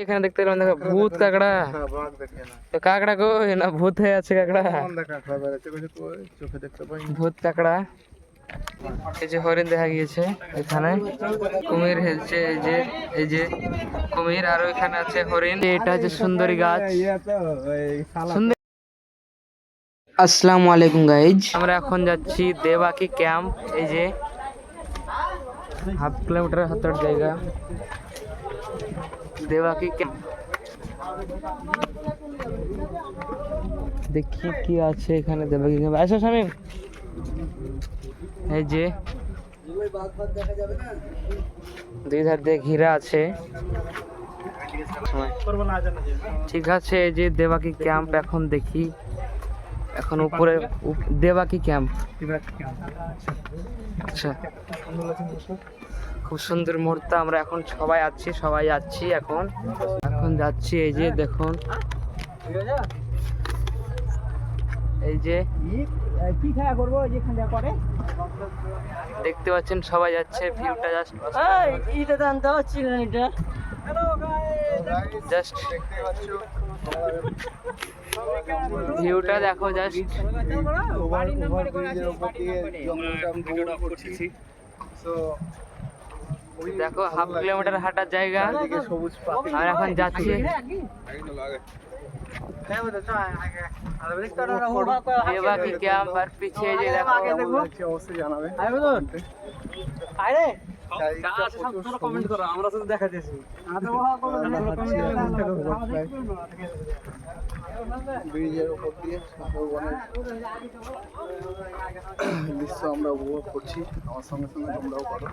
এখানে দেখতে পেলাম দেখো ভূত কাকড়া। তো কাকড়া গো না ভূত হয়ে আছে কাকড়া। চোখে দেখতে পাই ভূত কাকড়া। এই যে হরিণ দেখা গিয়েছে এখানে। কুমির হেলছে এই যে এই যে কুমির আর ওইখানে আছে হরিণ। এটা হচ্ছে সুন্দরী গাছ। সুন্দর আসসালামু আলাইকুম গাইজ আমরা এখন যাচ্ছি দেবাকি ক্যাম্প। এই যে হাফ কিলোমিটার হাতের জায়গা। দেবাকি ক্যাম্প দেখি কি আছে এখানে দেবাকি ক্যাম্প আসো শামিম। এই যে দুই ধার দিয়ে ঘিরা আছে। ঠিক আছে এই যে দেবাকি ক্যাম্প এখন দেখি। এখন উপরে উপ- দেবাকি ক্যাম্প আচ্ছা। খুব সুন্দর মুহূর্ত আমরা এখন সবাই আছি সবাই যাচ্ছি এখন। এখন যাচ্ছি এই যে দেখুন। এই যে কি খেলা করব যেখানে করে দেখতে পাচ্ছেন সবাই যাচ্ছে ভিউটা জাস্ট এটা। জানতে পারছি না এটা জাস্ট ভিউটা দেখো হাফ কিলোমিটার হাঁটার জায়গা। আর এখন যাচ্ছি। আর পিছিয়ে যে দেখো। জানাবে ব্রিজের উপর দিয়ে সুন্দরবনের দৃশ্য আমরা উপভোগ করছি আমার সঙ্গে সঙ্গে তোমরাও করো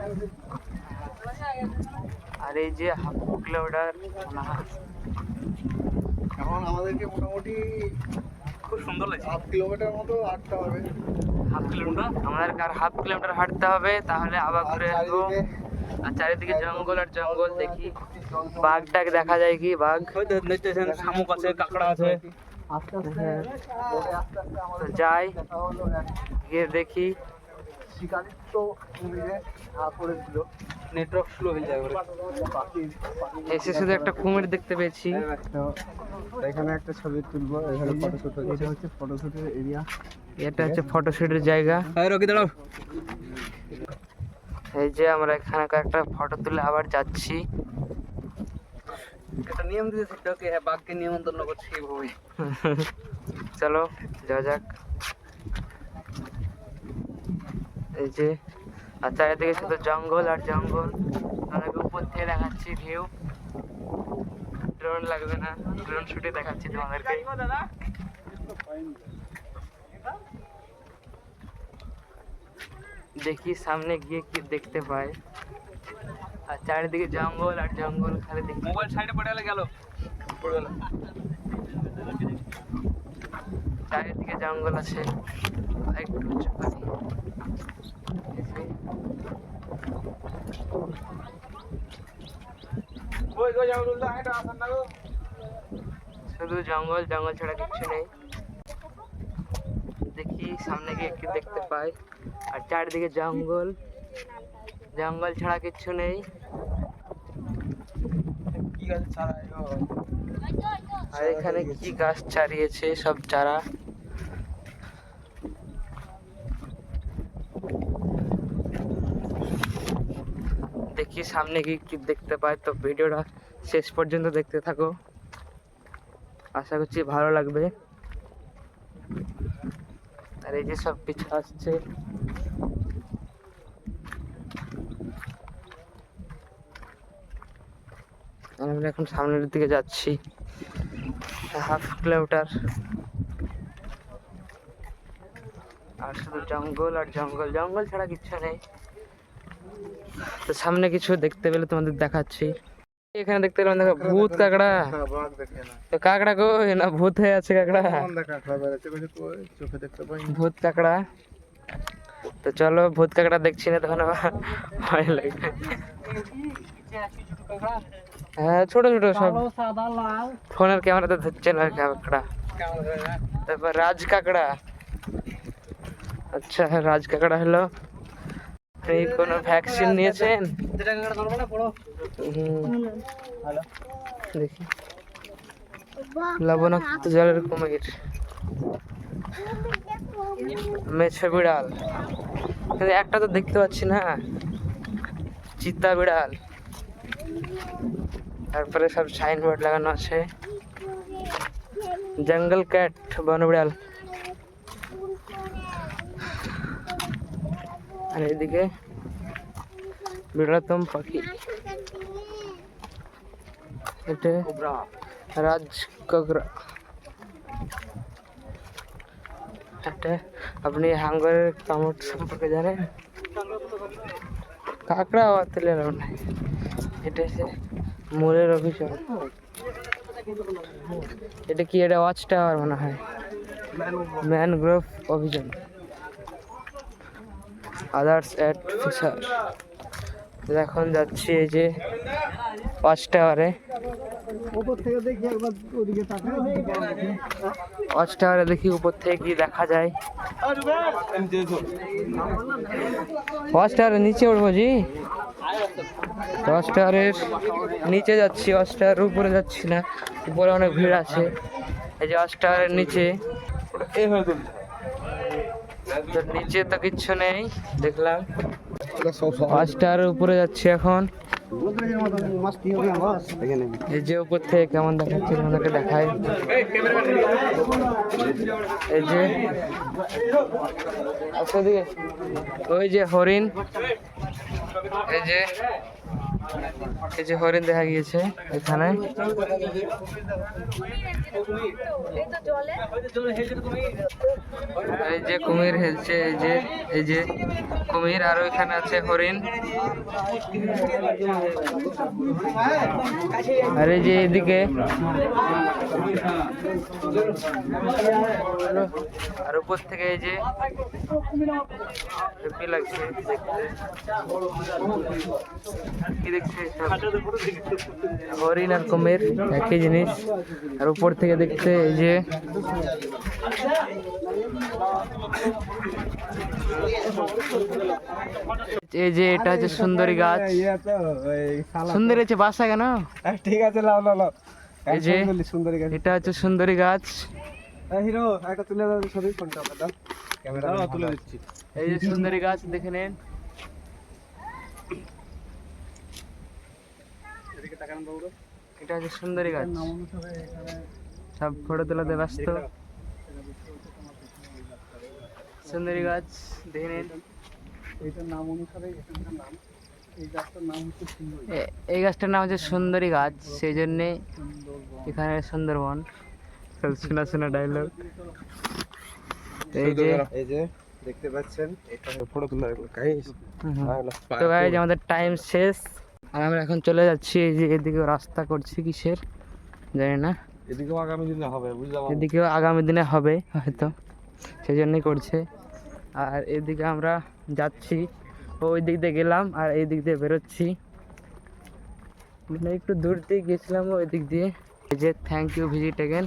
আর এই যে হাফ কিলোমিটার এখন আমাদেরকে মোটামুটি খুব সুন্দর লাগছে। হাফ কিলোমিটার মতো হাঁটতে হবে। হাফ কিলোমিটার আমাদেরকে আর হাফ কিলোমিটার হাঁটতে হবে তাহলে আবার ঘুরে আসব। আর চারিদিকে জঙ্গল আর জঙ্গল দেখি বাঘ টাঘ দেখা যায় কি বাঘ? শামুক আছে কাঁকড়া আছে। আস্তে আস্তে। হ্যাঁ। যাই। গিয়ে দেখি। শিকারিত্ব কুমিরে ধরা পড়েছিল নেটওয়ার্ক স্লো হয়ে পাখির এসে শুধু একটা কুমির দেখতে পেয়েছি। তো এখানে একটা ছবি তুলবো এখানে ফটোশুট এটা হচ্ছে ফটোশুটের এরিয়া এটা হচ্ছে ফটোশুটের জায়গা। হ্যাঁ রকি দাঁড়াও। এই যে আমরা এখানে একটা ফটো তুলে আবার যাচ্ছি। একটা নিয়ম দিয়েছে সেটাকে হ্যাঁ বাঘকে নিমন্ত্রণ করছি এইভাবে চলো যাওয়া যাক। এই যে আর চারিদিকে শুধু জঙ্গল আর জঙ্গল। অনেক উপর থেকে দেখাচ্ছি ভিউ ড্রোন লাগবে না ড্রোন শুটে দেখাচ্ছি তোমাদেরকে। দেখি সামনে গিয়ে কি দেখতে পাই আর চারিদিকে জঙ্গল আর জঙ্গল খালি দেখি। মোবাইল সাইডে পড়ে গেলে গেল। পড়ে গেল চারিদিকে জঙ্গল আছে। একটু উঁচু শুধু জঙ্গল জঙ্গল ছাড়া কিছু নেই। দেখি সামনে গিয়ে কি দেখতে পাই। আর চারিদিকে জঙ্গল। জঙ্গল ছাড়া কিছু নেই। আর এখানে কি গাছ ছাড়িয়েছে সব চারা দেখি, সামনে গিয়ে কি দেখতে পাই। তো ভিডিওটা শেষ পর্যন্ত দেখতে থাকো। আশা করছি ভালো লাগবে। আর এই যে সব পিছু আসছে। আমরা এখন সামনের দিকে যাচ্ছি। Half kilometre. আর শুধু জঙ্গল আর জঙ্গল। জঙ্গল ছাড়া কিচ্ছু নেই। তো সামনে কিছু দেখতে পেলে তোমাদের দেখাচ্ছি। এখানে দেখতে পেলাম দেখো, ভূত কাকড়া। তো কাকড়া গো না, ভূত হয়ে আছে কাকড়া। ভূত কাকড়া। তো চলো, ভূত কাকড়া দেখছি না, তখন ভয় লাগবে। হ্যাঁ ছোট ছোট সব। ফোনের ক্যামেরাতে ধরছে না কাকড়া। তারপর রাজ কাকড়া। আচ্ছা রাজ কাকড়া হলো। আপনি কোনো ভ্যাকসিন নিয়েছেন? দেখি লবণাক্ত জলের কুমির। মেছে বিড়াল। কিন্তু একটা তো দেখতে পাচ্ছি না। চিতা বিড়াল। তারপরে সব সাইনবোর্ড লাগানো আছে। জঙ্গল ক্যাট বন বিড়াল আর এদিকে বিড়াতম পাখি। এটা রাজ কাঁকড়া এটা আপনি হাঙ্গরের কামড় সম্পর্কে জানেন? কাঁকড়া আবার তুলে না এটা হচ্ছে মোরের অভিযোগ এটা কি এটা ওয়াচ টাওয়ার মনে হয়? ম্যানগ্রোভ অভিযান। আদার্স অ্যাট ফিশার এখন যাচ্ছি এই যে ওয়াচ টাওয়ারে ওয়াচ টাওয়ারে দেখি উপর থেকে কি দেখা যায়। ওয়াচ টাওয়ারের নিচে উঠবো জি। ওয়াচ টাওয়ারের নিচে যাচ্ছি ওয়াচ টাওয়ারের উপরে যাচ্ছি না। উপরে অনেক ভিড় আছে। এই যে ওয়াচ টাওয়ারের নিচে। তো নিচে তো কিচ্ছু নেই দেখলাম। টাওয়ারের উপরে যাচ্ছি এখন। এই যে উপর থেকে কেমন দেখাচ্ছে তোমাদেরকে দেখায় এই যে ওই যে হরিণ। এই যে এই যে হরিণ দেখা গিয়েছে এখানে। এই যে কুমির হেলছে, এই যে এই যে কুমির, আর ওইখানে আছে হরিণ। আর এই যে এদিকে আর উপর থেকে এই যে লাগছে। হরিণ আর কুমির একই জিনিস। আর উপর থেকে দেখতে এই যে এই যে এটা হচ্ছে সুন্দরী গাছ। এই সুন্দরী হচ্ছে বাসা কেন? হ্যাঁ, ঠিক আছে লাও লাও লাও। এই যে সুন্দরী গাছ। এটা হচ্ছে সুন্দরী গাছ। হিরো একটা তুলে দাও ছবি ফোনটা দাও। ক্যামেরা তুলে দিচ্ছি। এই যে সুন্দরী গাছ দেখে নেন। এটা হচ্ছে সুন্দরী গাছ। সব ফটো তোলাতে ব্যস্ত। সুন্দরী গাছ দেখে নিন। এইটার নাম অনুসারে এখানকার নাম এই গাছটার নাম হচ্ছে সুন্দরী এ- এই গাছটার নাম হচ্ছে সুন্দরী গাছ সেই জন্যে এখানে সুন্দরবন। শোনা শোনা ডায়লগ এই যে এই যে দেখতে পাচ্ছেন। তো গাইজ আমাদের টাইম শেষ। আর আমরা এখন চলে যাচ্ছি এই যে এদিকে রাস্তা করছি কিসের জানি না। এদিকেও আগামী দিনে হবে বুঝলাম এদিকেও আগামী দিনে হবে হয়তো। সেই জন্যই করছে। আর এদিকে আমরা যাচ্ছি ওই দিক দিয়ে গেলাম আর এই দিক দিয়ে বেরোচ্ছি। মানে একটু দূর দিয়ে গেছিলাম ওই দিক দিয়ে। এই যে থ্যাংক ইউ ভিজিট এগেন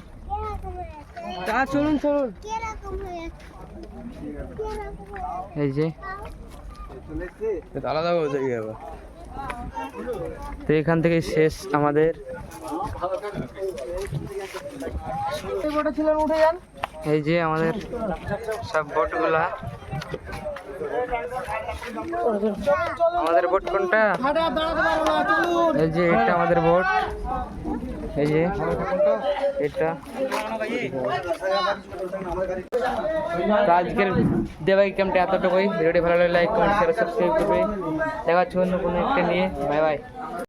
তা চলুন চলুন। এই যে। আলাদা যাই আবার। তো এখান থেকে শেষ আমাদের। এই যে আমাদের সব বোটগুলা। আমাদের বোট কোনটা? এই যে এটা আমাদের বোট। এই যে, এটা। তো আজকের দেবাই ক্যাম্পটা এতটুকুই। ভিডিওটি ভালো লাগলে লাইক কমেন্ট শেয়ার সাবস্ক্রাইব করবে। দেখা হচ্ছে অন্য কোনো একটা নিয়ে। Bye bye